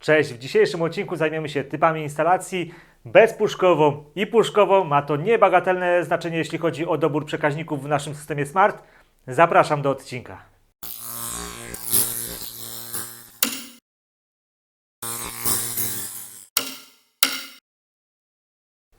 Cześć, w dzisiejszym odcinku zajmiemy się typami instalacji bezpuszkową i puszkową. Ma to niebagatelne znaczenie, jeśli chodzi o dobór przekaźników w naszym systemie Smart. Zapraszam do odcinka.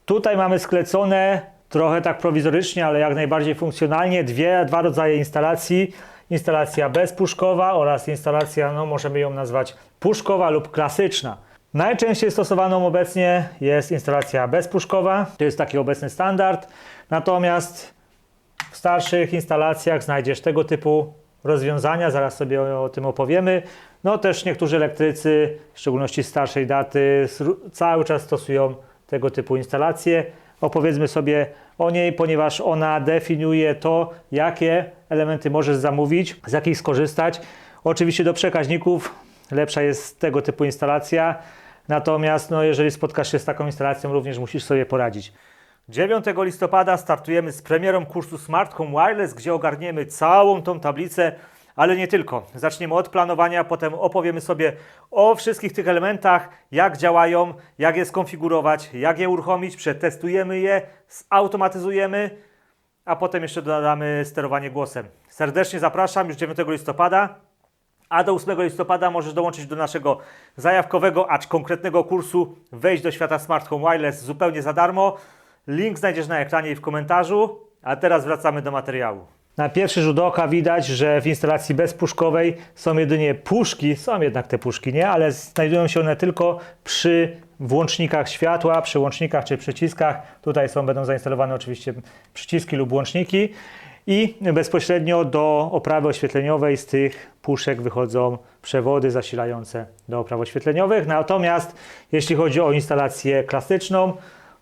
Tutaj mamy sklecone trochę tak prowizorycznie, ale jak najbardziej funkcjonalnie dwie, dwa rodzaje instalacji. Instalacja bezpuszkowa oraz instalacja, no możemy ją nazwać puszkowa lub klasyczna. Najczęściej stosowaną obecnie jest instalacja bezpuszkowa, to jest taki obecny standard. Natomiast w starszych instalacjach znajdziesz tego typu rozwiązania, zaraz sobie o, tym opowiemy. No też niektórzy elektrycy, w szczególności starszej daty, cały czas stosują tego typu instalacje. Opowiedzmy sobie o niej, ponieważ ona definiuje to, jakie elementy możesz zamówić, z jakich skorzystać. Oczywiście do przekaźników lepsza jest tego typu instalacja, natomiast no, jeżeli spotkasz się z taką instalacją, również musisz sobie poradzić. 9 listopada startujemy z premierą kursu Smart Home Wireless, gdzie ogarniemy całą tą tablicę, ale nie tylko. Zaczniemy od planowania, potem opowiemy sobie o wszystkich tych elementach, jak działają, jak je skonfigurować, jak je uruchomić, przetestujemy je, zautomatyzujemy, a potem jeszcze dodamy sterowanie głosem. Serdecznie zapraszam już 9 listopada. A do 8 listopada możesz dołączyć do naszego zajawkowego, acz konkretnego kursu Wejść do świata Smart Home Wireless zupełnie za darmo. Link znajdziesz na ekranie i w komentarzu. A teraz wracamy do materiału. Na pierwszy rzut oka widać, że w instalacji bezpuszkowej są jedynie puszki, są jednak te puszki, nie? Ale znajdują się one tylko przy włącznikach światła, przy łącznikach czy przyciskach. Tutaj są, będą zainstalowane oczywiście przyciski lub łączniki. I bezpośrednio do oprawy oświetleniowej z tych puszek wychodzą przewody zasilające do opraw oświetleniowych. Natomiast jeśli chodzi o instalację klasyczną,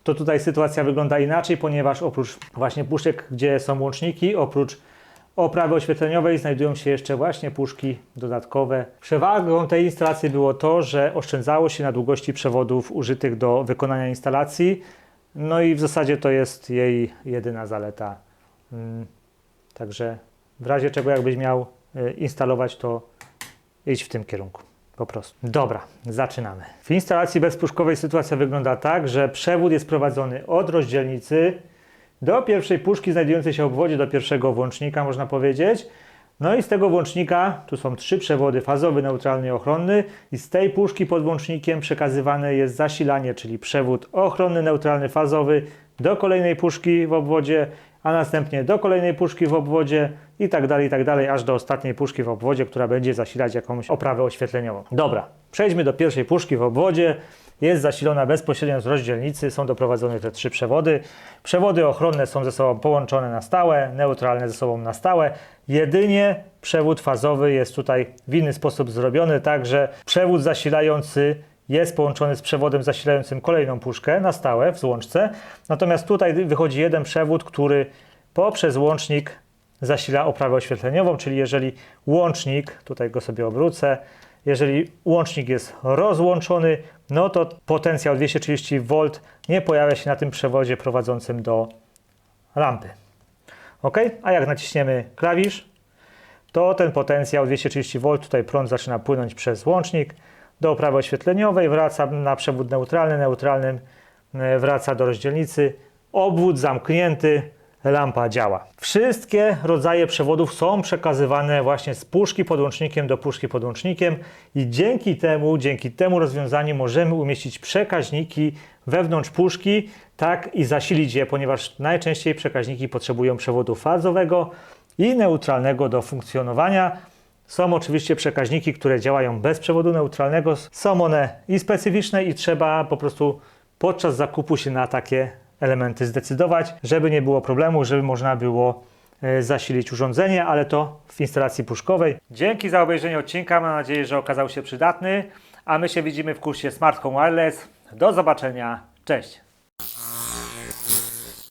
to tutaj sytuacja wygląda inaczej, ponieważ oprócz właśnie puszek, gdzie są łączniki, oprócz oprawy oświetleniowej znajdują się jeszcze właśnie puszki dodatkowe. Przewagą tej instalacji było to, że oszczędzało się na długości przewodów użytych do wykonania instalacji. No i w zasadzie to jest jej jedyna zaleta. Mm, Także w razie czego jakbyś miał y, instalować, to idź w tym kierunku. Po prostu. Dobra, zaczynamy. W instalacji bezpuszkowej sytuacja wygląda tak, że przewód jest prowadzony od rozdzielnicy do pierwszej puszki znajdującej się w obwodzie, do pierwszego włącznika, można powiedzieć. No i z tego włącznika, tu są trzy przewody, fazowy, neutralny i ochronny i z tej puszki pod włącznikiem przekazywane jest zasilanie, czyli przewód ochronny, neutralny, fazowy do kolejnej puszki w obwodzie, a następnie do kolejnej puszki w obwodzie i tak dalej, i tak dalej, aż do ostatniej puszki w obwodzie, która będzie zasilać jakąś oprawę oświetleniową. Dobra, przejdźmy do pierwszej puszki w obwodzie. Jest zasilona bezpośrednio z rozdzielnicy, są doprowadzone te trzy przewody. Przewody ochronne są ze sobą połączone na stałe, neutralne ze sobą na stałe. Jedynie przewód fazowy jest tutaj w inny sposób zrobiony, tak że przewód zasilający jest połączony z przewodem zasilającym kolejną puszkę na stałe w złączce. Natomiast tutaj wychodzi jeden przewód, który poprzez łącznik zasila oprawę oświetleniową, czyli jeżeli łącznik, tutaj go sobie obrócę, jeżeli łącznik jest rozłączony, no to potencjał 230 V nie pojawia się na tym przewodzie prowadzącym do lampy. OK? A jak naciśniemy klawisz, to ten potencjał 230 V, tutaj prąd zaczyna płynąć przez łącznik do oprawy oświetleniowej, wraca na przewód neutralny, neutralnym e, wraca do rozdzielnicy, obwód zamknięty, lampa działa. Wszystkie rodzaje przewodów są przekazywane właśnie z puszki pod łącznikiem do puszki pod łącznikiem i dzięki temu, dzięki temu rozwiązaniu możemy umieścić przekaźniki wewnątrz puszki, tak i zasilić je, ponieważ najczęściej przekaźniki potrzebują przewodu fazowego i neutralnego do funkcjonowania. Są oczywiście przekaźniki, które działają bez przewodu neutralnego. Są one i specyficzne i trzeba po prostu podczas zakupu się na takie elementy zdecydować, żeby nie było problemu, żeby można było e, zasilić urządzenie, ale to w instalacji puszkowej. Dzięki za obejrzenie odcinka. Mam nadzieję, że okazał się przydatny. A my się widzimy w kursie Smart Home Wireless. Do zobaczenia. Cześć.